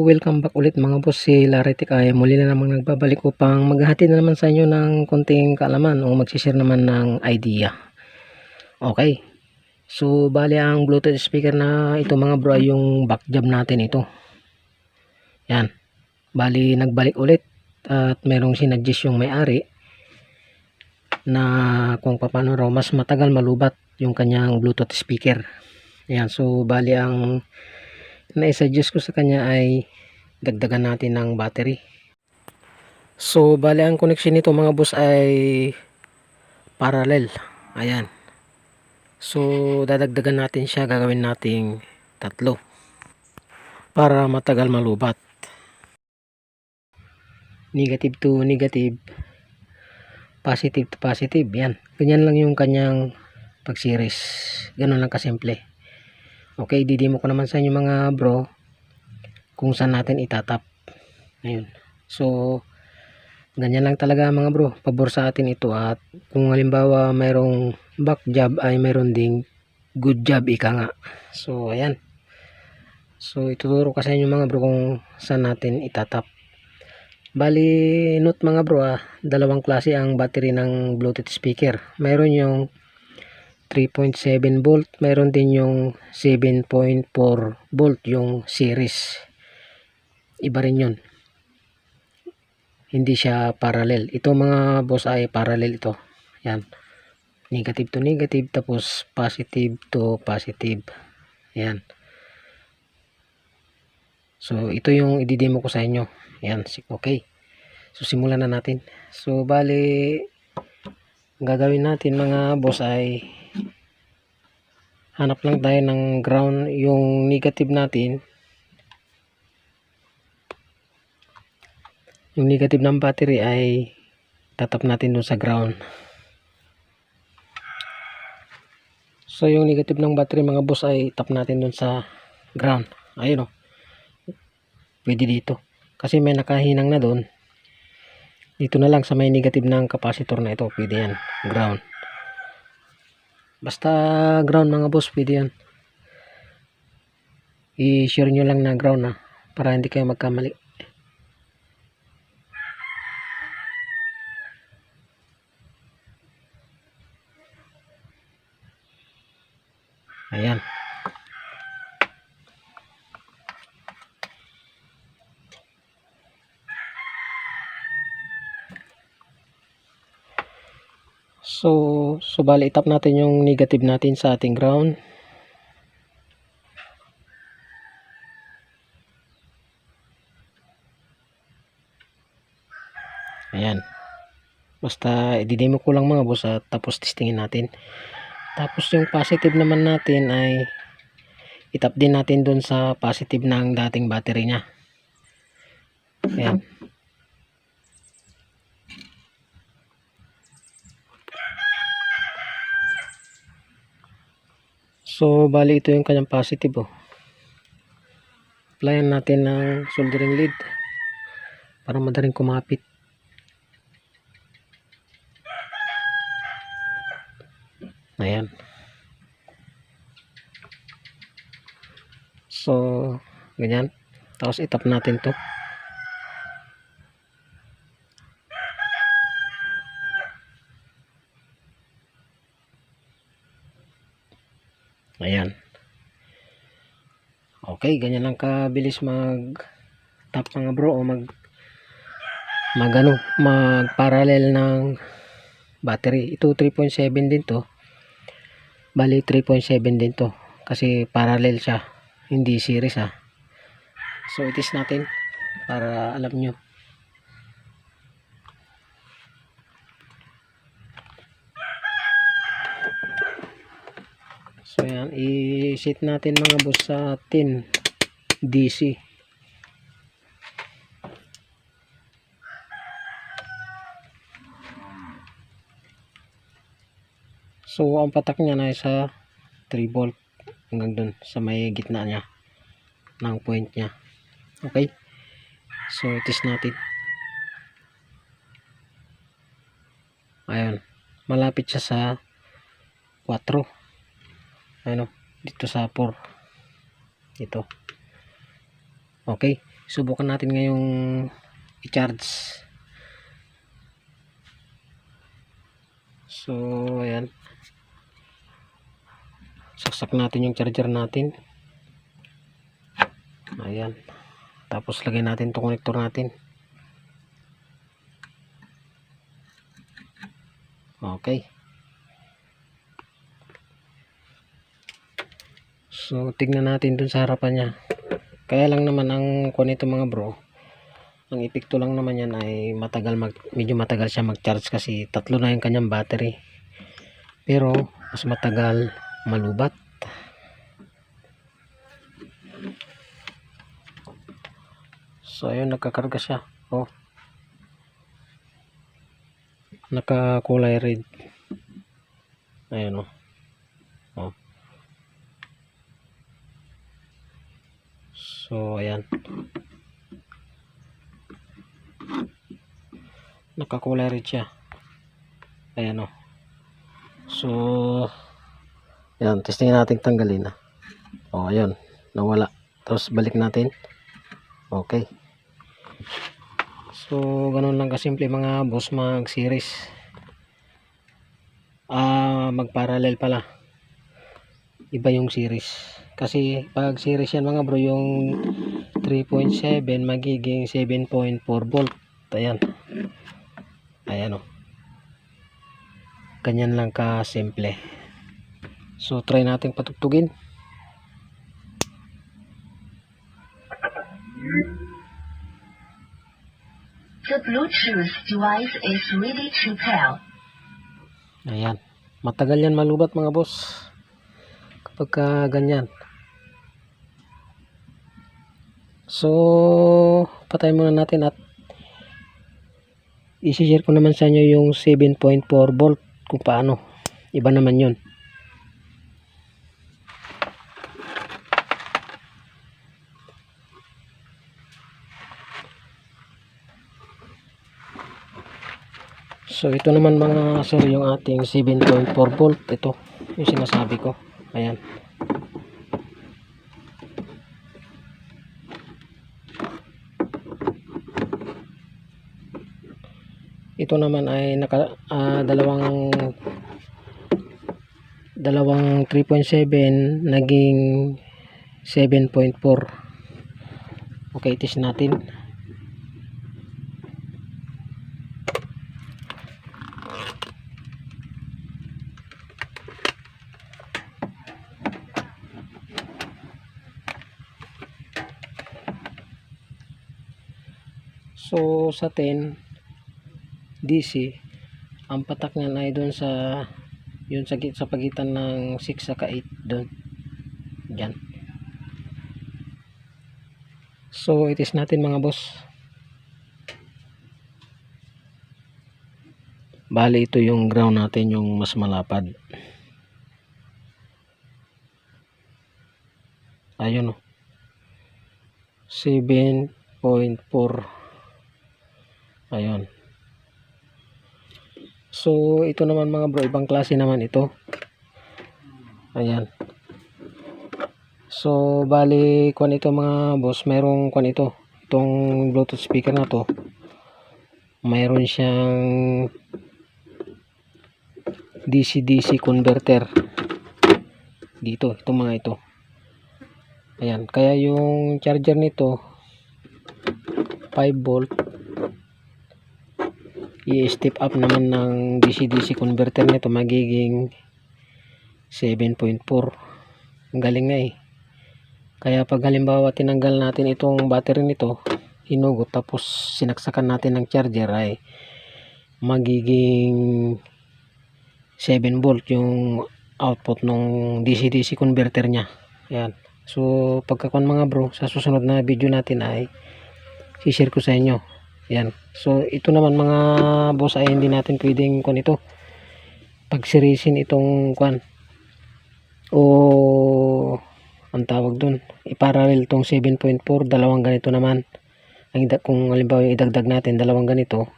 welcome back ulit mga boss si Laritic ay muli na namang nagbabalik upang maghahati na naman sa inyo ng konting kaalaman o magsishare naman ng idea. Okay. So, bali ang Bluetooth speaker na ito mga bro ay yung back jab natin ito. Yan. Bali nagbalik ulit at merong sinuggest yung may-ari na kung paano raw mas matagal malubat yung kanyang Bluetooth speaker. Yan. So, bali ang na-suggest ko sa kanya ay dagdagan natin ng battery. So, bali ang connection nito mga boss ay parallel. Ayan. So, dadagdagan natin siya. Gagawin nating tatlo. Para matagal malubat. Negative to negative. Positive to positive. Yan. Ganyan lang yung kanyang pag-series. Ganun lang kasimple. Okay, didimo ko naman sa inyo mga bro kung saan natin itatap. Ayun. So, ganyan lang talaga mga bro. Pabor sa atin ito at kung halimbawa mayroong back job ay mayroon ding good job ika nga. So, ayan. So, ituturo ko sa inyo mga bro kung saan natin itatap. Bali, note mga bro ah, dalawang klase ang battery ng Bluetooth speaker. Mayroon yung 3.7 volt mayroon din yung 7.4 volt yung series. Iba rin yun. Hindi siya parallel. Ito mga boss ay parallel ito. Yan. Negative to negative tapos positive to positive. Yan. So ito yung ididemo ko sa inyo. Yan okay. So simulan na natin. So bali gagawin natin mga boss ay hanap lang tayo ng ground yung negative natin. Yung negative ng battery ay tatap natin dun sa ground. So yung negative ng battery mga boss ay tap natin dun sa ground. Ayun o pwede dito. Kasi may nakahinang na dun. Dito na lang sa may negative ng capacitor na ito. Pwede yan. Ground Basta ground mga boss, pwede yan. I-share nyo lang na ground na para hindi kayo magkamali. Ayan. So, so bali itap natin yung negative natin sa ating ground. Ayan. Basta ididemo ko lang mga boss at tapos testingin natin. Tapos yung positive naman natin ay itap din natin dun sa positive ng dating battery niya. Ayan. So, bali ito yung kanyang positive oh. Applyan natin ng soldering lead para madaling kumapit. Ayan. So, ganyan. Tapos itap natin to. Ayan. Okay, ganyan lang kabilis mag tap mga bro o mag mag ano, mag parallel ng battery. Ito 3.7 din to. Bali 3.7 din to kasi parallel siya. Hindi series ah. So itis natin para alam nyo. Yan, i-set natin mga boss sa 10 DC. So ang patak niya na sa 3 volt hanggang dun sa may gitna niya ng point niya. Okay? So test natin. Ayun. Malapit siya sa 4 ano dito sa 4 ito. Okay. Subukan natin ngayong i-charge. So ayan. Saksak natin yung charger natin. Ayan. Tapos lagay natin itong connector natin. Okay so tignan natin dun sa harapan niya. Kaya lang naman ang kuha nito mga bro ang epekto lang naman yan ay matagal mag, medyo matagal siya mag-charge kasi tatlo na yung kanyang battery. Pero mas matagal malubat. So ayun nagkakarga siya. Oh. Nakakulay red. Ayun oh so ayan. Nakakulay red siya. Ayan o so yan testingin natin tanggalin na o ayun nawala. Tapos balik natin. Okay. So ganun lang kasimple mga boss mag series. Ah mag parallel pala. Iba yung series kasi pag series yan mga bro yung 3.7 magiging 7.4 volt. Ayan. Ayan o ganyan lang ka simple so try natin patugtugin. The Bluetooth device is ready to pair. ayan. Matagal yan malubat mga boss. Kapag ka ganyan so patay muna natin at isi-share ko naman sa inyo yung 7.4 volt kung paano. Iba naman yun. So ito naman mga sir yung ating 7.4 volt. Ito yung sinasabi ko. Ayan ito naman ay naka ah, dalawang dalawang 3.7 naging 7.4 okay test natin. So sa 10 DC ang patak niyan ay doon sa yun sa, sa pagitan ng 6 saka 8 doon. Dyan so it is natin mga boss. Bali ito yung ground natin yung mas malapad. Ayun o 7.4 ayun So, ito naman mga bro, ibang klase naman ito. Ayan. So, bali, kung ito mga boss, merong kung ito, itong Bluetooth speaker na to, mayroon siyang DC-DC converter. Dito, itong mga ito. Ayan, kaya yung charger nito, 5 volt, i-step up naman ng DC-DC converter nito magiging 7.4 ang galing nga eh. Kaya pag halimbawa tinanggal natin itong battery nito hinugot tapos sinaksakan natin ng charger ay magiging 7 volt yung output ng DC-DC converter nya yan so pagkakon mga bro sa susunod na video natin ay share ko sa inyo yan. So, ito naman mga boss ay hindi natin pwedeng kung ito pagsirisin itong kwan o ang tawag dun iparallel tong 7.4 dalawang ganito naman. Ang kung halimbawa yung idagdag natin dalawang ganito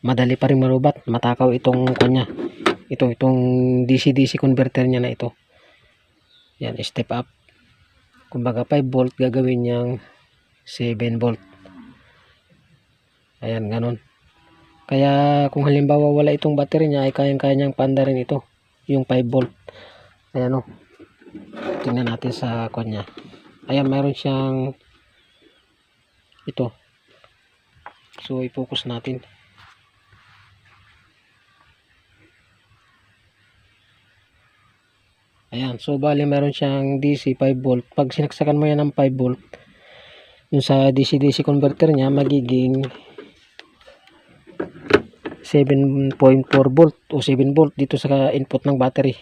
madali pa rin malubat matakaw itong kanya ito itong DC DC converter niya na ito. Yan step up. Kumbaga 5 volt gagawin niyang 7 volt ayan ganun. Kaya kung halimbawa wala itong battery niya ay kayang kaya niyang panda rin ito yung 5 volt. Ayan o tingnan natin sa kanya ayan meron siyang ito. So i-focus natin. Ayan, so bali meron siyang DC 5 volt. Pag sinaksakan mo yan ng 5 volt, yung sa DC-DC converter niya magiging 7.4 volt o 7 volt dito sa input ng battery.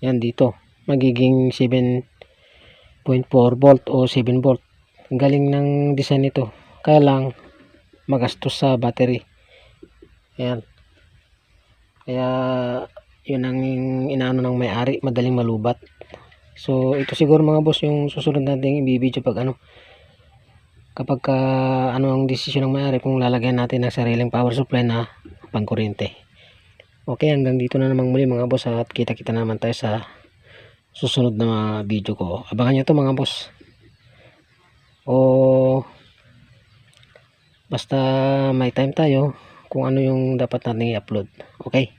Yan dito, magiging 7.4 volt o 7 volt. Galing ng design nito. Kaya lang magastos sa battery. Ayan. Kaya yun ang inaano ng may-ari, madaling malubat. So ito siguro mga boss yung susunod nating i-video pag ano kapag ka, ano ang desisyon ng may-ari kung lalagyan natin ng sariling power supply na pangkuryente. Okay, hanggang dito na namang muli mga boss at kita-kita naman tayo sa susunod na video ko. Abangan nyo to mga boss. O basta may time tayo kung ano yung dapat natin i-upload. Okay?